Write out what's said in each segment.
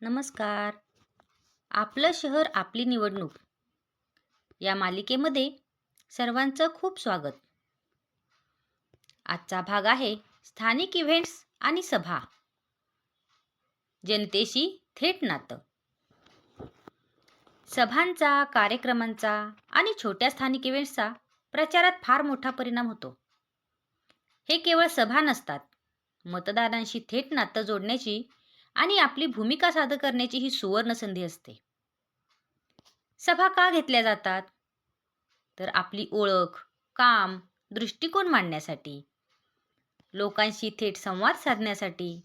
नमस्कार. आपलं शहर आपली निवडणूक. या मालिकेमध्ये सर्वांचं खूप स्वागत. आजचा भाग आहे स्थानिक इव्हेंट्स आणि सभा. जनतेशी थेट नातं. सभांचा कार्यक्रमांचा आणि छोट्या स्थानिक इव्हेंट्सचा प्रचारात फार मोठा परिणाम होतो. हे केवळ सभा नसतात. मतदारांशी थेट नातं जोडण्याची आणि आपली भूमिका सादर करण्याची ही सुवर्ण संधी असते. सभा का घेतल्या जातात? तर आपली ओळख काम दृष्टिकोन मांडण्यासाठी लोकांशी थेट संवाद साधण्यासाठी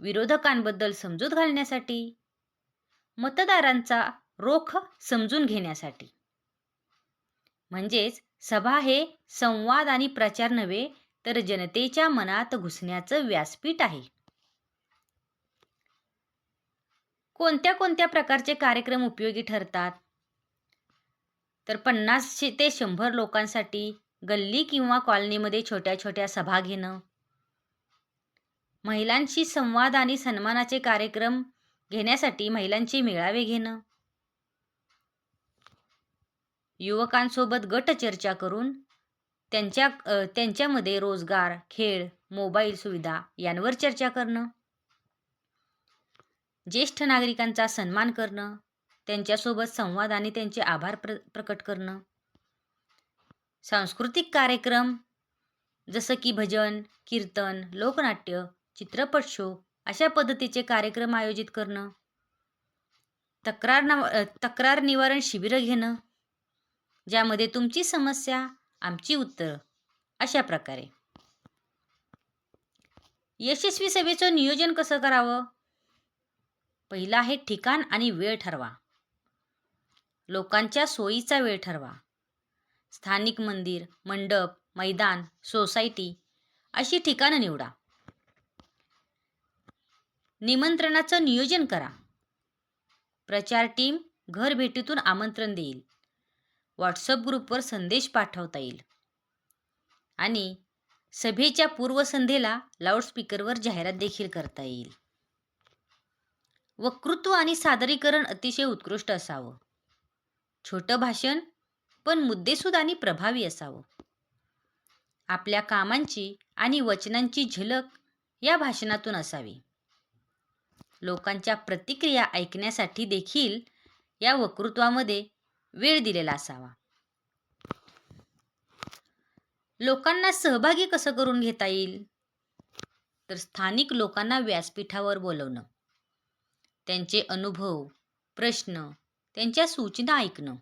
विरोधकांबद्दल समजूत घालण्यासाठी मतदारांचा रोख समजून घेण्यासाठी. म्हणजेच सभा हे संवाद आणि प्रचार नव्हे तर जनतेच्या मनात घुसण्याचं व्यासपीठ आहे. कोणत्या कोणत्या प्रकारचे कार्यक्रम उपयोगी ठरतात? तर पन्नास ते शंभर लोकांसाठी गल्ली किंवा कॉलनीमध्ये छोट्या छोट्या सभा घेणं. महिलांशी संवाद आणि सन्मानाचे कार्यक्रम घेण्यासाठी महिलांचे मेळावे घेणं. युवकांसोबत गट चर्चा करून त्यांच्या त्यांच्यामध्ये रोजगार खेळ मोबाईल सुविधा यांवर चर्चा करणं. ज्येष्ठ नागरिकांचा सन्मान करणं त्यांच्यासोबत संवाद आणि त्यांचे आभार प्र प्रकट करणं. सांस्कृतिक कार्यक्रम जसं की भजन कीर्तन लोकनाट्य चित्रपट शो अशा पद्धतीचे कार्यक्रम आयोजित करणं. तक्रार नव तक्रार निवारण शिबिरं घेणं ज्यामध्ये तुमची समस्या आमची उत्तरं अशा प्रकारे. यशस्वी सभेचं नियोजन कसं करावं? पहिला आहे ठिकाण आणि वेळ ठरवा. लोकांच्या सोयीचा वेळ ठरवा. स्थानिक मंदिर मंडप मैदान सोसायटी अशी ठिकाणं निवडा. निमंत्रणाचं नियोजन करा. प्रचार टीम घर भेटीतून आमंत्रण देईल. व्हॉट्सअप ग्रुपवर संदेश पाठवता येईल. आणि सभेच्या पूर्वसंध्येला लाऊडस्पीकरवर जाहिरात देखील करता येईल. वक्तृत्व आणि सादरीकरण अतिशय उत्कृष्ट असावं. छोटं भाषण पण मुद्देसूद आणि प्रभावी असावं. आपल्या कामांची आणि वचनांची झलक या भाषणातून असावी. लोकांच्या प्रतिक्रिया ऐकण्यासाठी देखील या वक्तृत्वामध्ये वेळ दिलेला असावा. लोकांना सहभागी कसं करून घेता येईल? तर स्थानिक लोकांना व्यासपीठावर बोलवणं. त्यांचे अनुभव प्रश्न त्यांच्या सूचना ऐकणं.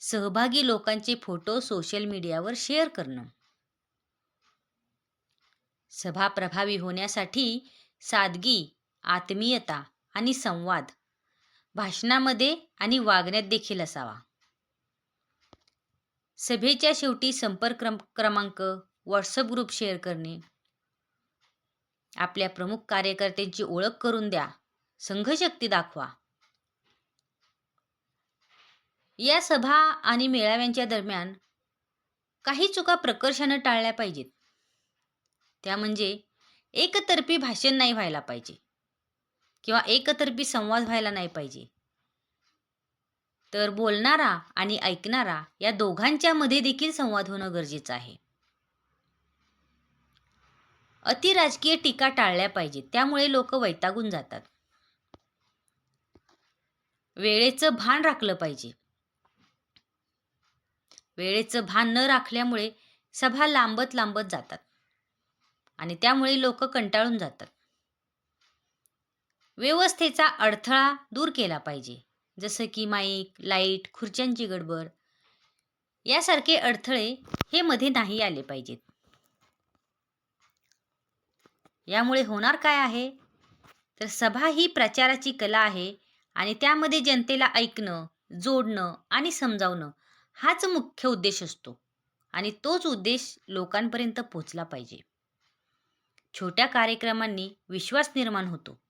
सहभागी लोकांचे फोटो सोशल मीडियावर शेअर करणं. सभा प्रभावी होण्यासाठी सादगी आत्मीयता आणि संवाद भाषणामध्ये आणि वागण्यात देखील असावा. सभेच्या शेवटी संपर्क क्रमांक व्हॉट्सअप ग्रुप शेअर करणे आपल्या प्रमुख कार्यकर्त्यांची ओळख करून द्या. संघशक्ती दाखवा. या सभा आणि मेळाव्यांच्या दरम्यान काही चुका प्रकर्षानं टाळल्या पाहिजेत. त्या म्हणजे एकतर्फी भाषण नाही व्हायला पाहिजे किंवा एकतर्फी संवाद व्हायला नाही पाहिजे. तर बोलणारा आणि ऐकणारा या दोघांच्या मध्ये देखील संवाद होणं गरजेचं आहे. अति राजकीय टीका टाळल्या पाहिजेत. त्यामुळे लोक वैतागून जातात. वेळेचं भान राखलं पाहिजे. वेळेचं भान न राखल्यामुळे सभा लांबत लांबत जातात. आणि त्यामुळे लोक कंटाळून जातात. व्यवस्थेचा अडथळा दूर केला पाहिजे. जसं की माईक लाइट खुर्च्यांची गडबड. यासारखे अडथळे हे मध्ये नाही आले पाहिजेत. यामुळे होणार काय आहे? तर सभा ही प्रचाराची कला आहे आणि त्यामध्ये जनतेला ऐकणं जोडणं आणि समजावणं हाच मुख्य उद्देश असतो आणि तोच उद्देश लोकांपर्यंत पोचला पाहिजे. छोट्या कार्यक्रमांनी विश्वास निर्माण होतो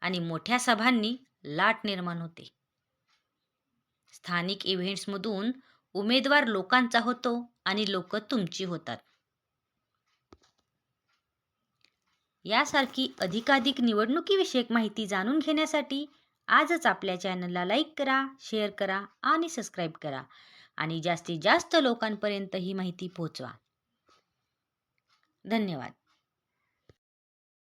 आणि मोठ्या सभांनी लाट निर्माण होते. स्थानिक इव्हेंट्समधून उमेदवार लोकांचा होतो आणि लोक तुमची होतात. यासारखी अधिकाधिक निवडणुकीविषयक माहिती जाणून घेण्यासाठी आजच आपल्या चॅनलला लाईक करा शेअर करा आणि सबस्क्राईब करा. आणि जास्तीत जास्त लोकांपर्यंत ही माहिती पोहोचवा. धन्यवाद.